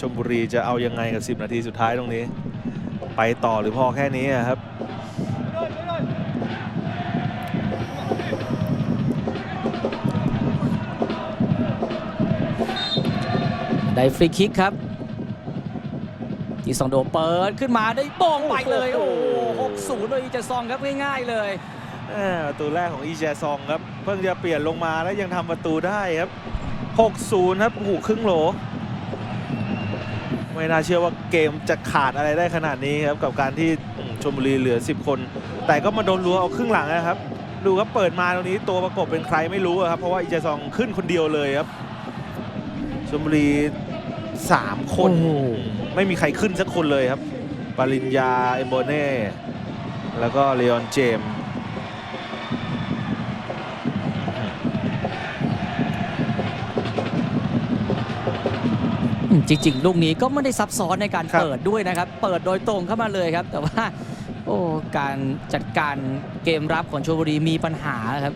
ชมบุรีจะเอายังไงกับ 10 นาทีสุดท้ายตรงนี้ ไปต่อหรือพอแค่นี้อะครับได้ฟรีคิกครับที่ซองโดเปิดขึ้นมาได้โป้งไปเลย โอ้หกศูนย์โดยอีเจซองครับง่ายๆเลยแหม่ประตูแรกของอีแจซองครับ เพิ่งจะเปลี่ยนลงมาแล้วยังทำประตูได้ครับ 6-0 ครับโอ้โหูครึ่งโหล ไม่น่าเชื่อว่าเกมจะขาดอะไรได้ขนาดนี้ครับกับการที่อืมชมบุรีเหลือ 10 คน แต่ก็มาโดนรัวเอาครึ่งหลังนะครับ ดูครับเปิดมาตรงนี้ตัวประกบเป็นใครไม่รู้อะครับเพราะว่าอีแจซองขึ้นคนเดียวเลยครับชมบุรี3 คนโอ้โหไม่มีใครขึ้นสักคนเลยครับ ปริญญาเอมโบเน่ แล้วก็เลออนเจมส์ อืม จริงๆ ลูกนี้ก็ไม่ได้ซับซ้อนในการครับเปิดด้วยนะครับ เปิดโดยตรงเข้ามาเลยครับ แต่ว่า โอ้ การจัดการเกมรับของชลบุรีมีปัญหาครับ